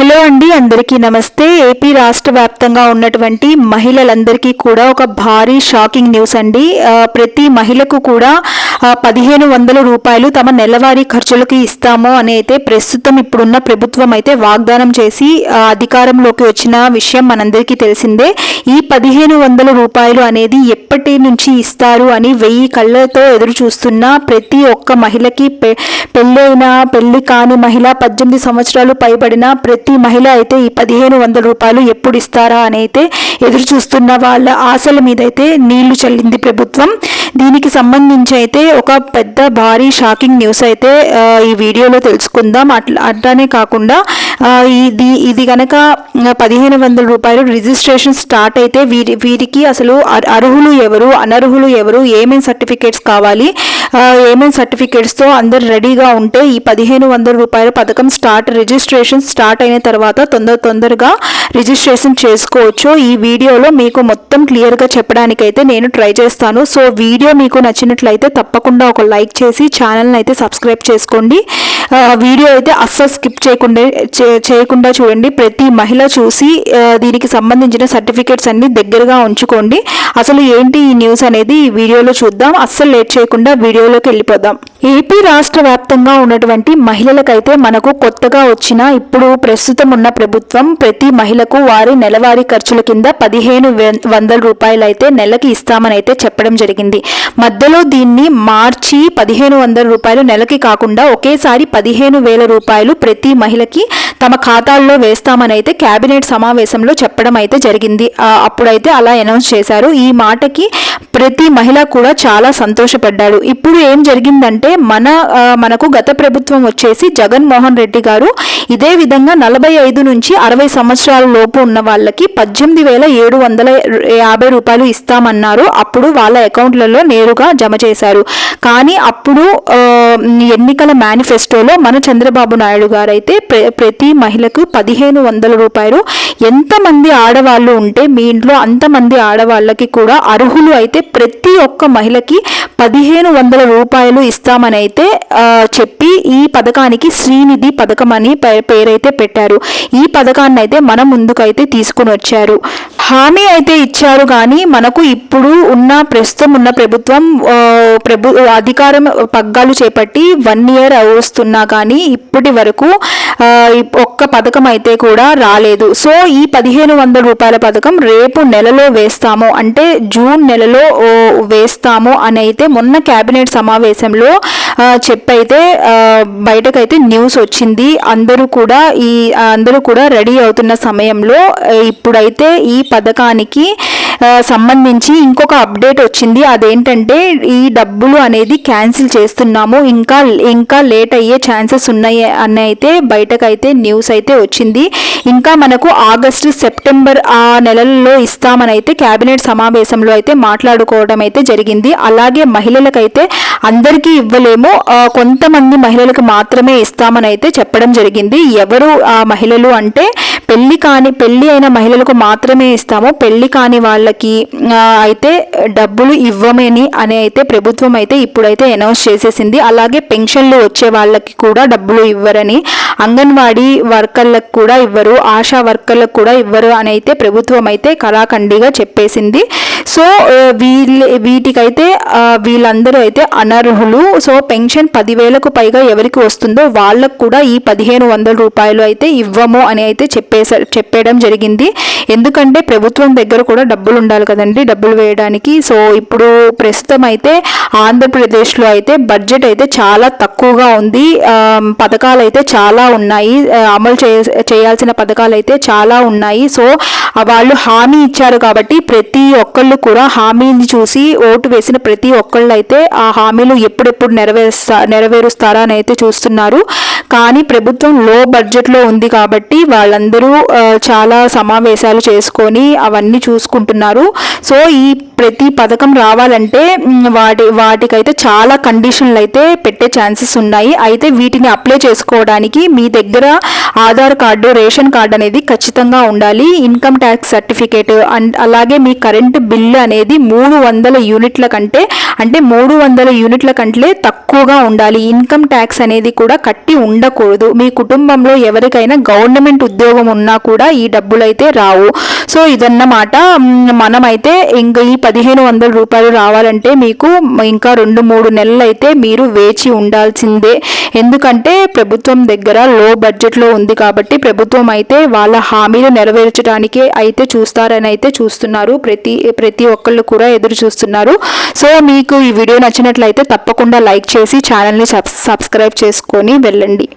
Hello అండి అందరికీ నమస్తే. ఏపీ రాష్ట్ర వ్యాప్తంగా ఉన్నటువంటి మహిళలందరికీ కూడా ఒక భారీ షాకింగ్ న్యూస్ అండి. ప్రతి మహిళకు కూడా పదిహేను వందల రూపాయలు తమ నెలవారీ ఖర్చులకి ఇస్తాము అని అయితే ప్రస్తుతం ఇప్పుడున్న ప్రభుత్వం అయితే వాగ్దానం చేసి అధికారంలోకి వచ్చిన విషయం మనందరికీ తెలిసిందే. ఈ పదిహేను వందల రూపాయలు అనేది ఎప్పటి నుంచి ఇస్తారు అని వెయ్యి కళ్ళతో ఎదురు చూస్తున్న ప్రతి ఒక్క మహిళకి పె పెళ్ళైన పెళ్ళి కాని మహిళ పద్దెనిమిది సంవత్సరాలు పైబడిన ప్రతి మహిళ అయితే ఈ పదిహేను వందల రూపాయలు ఎప్పుడు ఇస్తారా అని అయితే ఎదురు చూస్తున్న వాళ్ళ ఆశల మీద అయితే నీళ్ళు చల్లింది ప్రభుత్వం. దీనికి సంబంధించి అయితే ఒక పెద్ద భారీ షాకింగ్ న్యూస్ అయితే ఈ వీడియోలో తెలుసుకుందాం. అట్లా అట్లానే కాకుండా ఇది ఇది కనుక పదిహేను వందల రూపాయలు రిజిస్ట్రేషన్ స్టార్ట్ అయితే వీరి వీరికి అసలు అర్హులు ఎవరు అనర్హులు ఎవరు ఏమేమి సర్టిఫికేట్స్ కావాలి ఏమేమి సర్టిఫికేట్స్తో అందరు రెడీగా ఉంటే ఈ పదిహేను వందల రూపాయల పథకం స్టార్ట్ రిజిస్ట్రేషన్ స్టార్ట్ అయిన తర్వాత తొందర తొందరగా రిజిస్ట్రేషన్ చేసుకోవచ్చు. ఈ వీడియోలో మీకు మొత్తం క్లియర్గా చెప్పడానికైతే నేను ట్రై చేస్తాను. సో వీడియో మీకు నచ్చినట్లయితే తప్పకుండా ఒక లైక్ చేసి ఛానల్ని అయితే సబ్స్క్రైబ్ చేసుకోండి. వీడియో అయితే అస్సలు స్కిప్ చేయకుండా చే- చేయకుండా చూడండి. ప్రతి మహిళ చూసి దీనికి సంబంధించిన సర్టిఫికేట్స్ అన్ని దగ్గరగా ఉంచుకోండి. అసలు ఏంటి ఈ న్యూస్ అనేది? ఈ వీడియోలో చూద్దాం. అస్సలు లేట్ చేయకుండా వీడియోలోకి వెళ్ళిపోదాం. ఏపీ రాష్ట్ర వ్యాప్తంగా ఉన్నటువంటి మహిళలకైతే మనకు కొత్తగా వచ్చిన ఇప్పుడు ప్రస్తుతం ఉన్న ప్రభుత్వం ప్రతి మహిళకు వారి నెలవారీ ఖర్చుల కింద పదిహేను వందల రూపాయలు అయితే నెలకి ఇస్తామని అయితే చెప్పడం జరిగింది. మధ్యలో దీన్ని మార్చి పదిహేను వందల రూపాయలు నెలకి కాకుండా ఒకేసారి పదిహేను వేల రూపాయలు ప్రతి మహిళకి తమ ఖాతాల్లో వేస్తామని అయితే కేబినెట్ సమావేశంలో చెప్పడం అయితే జరిగింది. అప్పుడైతే అలా అనౌన్స్ చేశారు. ఈ మాటకి ప్రతి మహిళ కూడా చాలా సంతోషపడ్డారు ఇప్పుడు ఏం జరిగిందంటే మన మనకు గత ప్రభుత్వం వచ్చేసి జగన్మోహన్ రెడ్డి గారు ఇదే విధంగా నలభై ఐదు నుంచి అరవై సంవత్సరాల లోపు ఉన్న వాళ్ళకి పద్దెనిమిది వేల ఏడు వందల యాభై రూపాయలు ఇస్తామన్నారు. అప్పుడు వాళ్ళ అకౌంట్లలో నేరుగా జమ చేశారు. కానీ అప్పుడు ఎన్నికల మేనిఫెస్టోలో మన చంద్రబాబు నాయుడు గారు అయితే ప్ర- ప్రతి మహిళకు పదిహేను వందల రూపాయలు. ఎంతమంది ఆడవాళ్ళు ఉంటే మీ ఇంట్లో అంతమంది ఆడవాళ్ళకి కూడా అర్హులు అయితే ప్రతి ఒక్క మహిళకి పదిహేను వందల రూపాయలు అని అయితే చెప్పి ఈ పథకానికి శ్రీనిధి పథకం అని పే- పేరైతే పెట్టారు. ఈ పథకాన్ని అయితే మన ముందుకైతే తీసుకుని వచ్చారు. హామీ అయితే ఇచ్చారు కానీ మనకు ఇప్పుడు ఉన్న ప్రస్తుతం ఉన్న ప్రభుత్వం ప్రభు అధికారం పగ్గాలు చేపట్టి వన్ ఇయర్ వస్తున్నా కానీ ఇప్పటి వరకు ఒక ఒక్క పథకం అయితే కూడా రాలేదు. సో ఈ పదిహేను వందల రూపాయల పథకం రేపు నెలలో వేస్తాము. అంటే జూన్ నెలలో వేస్తాము అని అయితే మొన్న కేబినెట్ సమావేశంలో చెప్పైతే బయటకైతే న్యూస్ వచ్చింది. అందరూ కూడా ఈ అందరూ కూడా రెడీ అవుతున్న సమయంలో ఇప్పుడైతే ఈ పథకానికి సంబంధించి ఇంకొక అప్డేట్ వచ్చింది. అదేంటంటే ఈ డబ్బులు అనేది క్యాన్సిల్ చేస్తున్నాము. ఇంకా ఇంకా లేట్ అయ్యే ఛాన్సెస్ ఉన్నాయి అని అయితే బయటకైతే న్యూస్ అయితే వచ్చింది. ఇంకా మనకు ఆగస్టు సెప్టెంబర్ ఆ నెలల్లో ఇస్తామని అయితే క్యాబినెట్ సమావేశంలో అయితే మాట్లాడుకోవడం అయితే జరిగింది. అలాగే మహిళలకైతే అందరికీ ఇవ్వలేము. కొంతమంది మహిళలకు మాత్రమే ఇస్తామని అయితే చెప్పడం జరిగింది. ఎవరు ఆ మహిళలు అంటే పెళ్ళి కాని పెళ్ళి అయిన మహిళలకు మాత్రమే ఇస్తాము. పెళ్ళి కాని వాళ్ళకి అయితే డబ్బులు ఇవ్వమని అని అయితే ప్రభుత్వం అయితే ఇప్పుడైతే అనౌన్స్ చేసేసింది. అలాగే పెన్షన్లు వచ్చే వాళ్ళకి కూడా డబ్బులు ఇవ్వరని అంగన్వాడీ వర్కర్లకు కూడా ఇవ్వరు ఆశా వర్కర్లకు కూడా ఇవ్వరు అని అయితే ప్రభుత్వం అయితే కళాఖండిగా చెప్పేసింది. సో వీళ్ళ వీటికైతే వీళ్ళందరూ అయితే అనర్హులు. సో పెన్షన్ పదివేలకు పైగా ఎవరికి వస్తుందో వాళ్ళకు కూడా ఈ పదిహేను వందల రూపాయలు అయితే ఇవ్వము అని అయితే చెప్పేస చెప్పేయడం జరిగింది. ఎందుకంటే ప్రభుత్వం దగ్గర కూడా డబ్బులు ఉండాలి కదండి డబ్బులు వేయడానికి. సో ఇప్పుడు ప్రస్తుతం అయితే ఆంధ్రప్రదేశ్లో అయితే బడ్జెట్ అయితే చాలా తక్కువగా ఉంది. పథకాలు అయితే చాలా ఉన్నాయి. అమలు చే చేయాల్సిన పథకాలు అయితే చాలా ఉన్నాయి. సో వాళ్ళు హామీ ఇచ్చారు కాబట్టి ప్రతి ఒక్కళ్ళు కూడా హామీని చూసి ఓటు వేసిన ప్రతి ఒక్కళ్ళు అయితే ఆ హామీలు ఎప్పుడెప్పుడు నెరవేరుస్తా నెరవేరుస్తారా అని అయితే చూస్తున్నారు. కానీ ప్రభుత్వం లో బడ్జెట్లో ఉంది కాబట్టి వాళ్ళందరూ చాలా సమావేశాలు చేసుకొని అవన్నీ చూసుకుంటున్నారు. సో ఈ ప్రతి పథకం రావాలంటే వాటి వాటికైతే చాలా కండిషన్లు అయితే పెట్టే ఛాన్సెస్ ఉన్నాయి. అయితే వీటిని అప్లై చేసుకోవడానికి మీ దగ్గర ఆధార్ కార్డు రేషన్ కార్డు అనేది ఖచ్చితంగా ఉండాలి. ఇన్కమ్ ట్యాక్స్ సర్టిఫికేట్ అండ్ అలాగే మీ కరెంటు బిల్లు అనేది మూడు వందల యూనిట్ల కంటే అంటే మూడు వందల యూనిట్ల కంటే తక్కువగా ఉండాలి. ఇన్కమ్ ట్యాక్స్ అనేది కూడా కట్టి ఉండకూడదు. మీ కుటుంబంలో ఎవరికైనా గవర్నమెంట్ ఉద్యోగం ఉన్నా కూడా ఈ డబ్బులు అయితే రావు. సో ఇదన్నమాట. మనమైతే ఇంకా ఈ పదిహేను వందల రూపాయలు రావాలంటే మీకు ఇంకా రెండు మూడు నెలలు అయితే మీరు వేచి ఉండాల్సిందే. ఎందుకంటే ప్రభుత్వం దగ్గర లో బడ్జెట్లో ఉంది కాబట్టి ప్రభుత్వం అయితే వాళ్ళ హామీలు నెరవేర్చడానికే అయితే చూస్తారని అయితే చూస్తున్నారు. ప్రతి ప్రతి ఒక్కళ్ళు కూడా ఎదురు చూస్తున్నారు. సో మీకు ఈ వీడియో నచ్చినట్లయితే తప్పకుండా లైక్ చేసి ఛానల్ని సబ్ సబ్స్క్రైబ్ చేసుకొని వెళ్ళండి.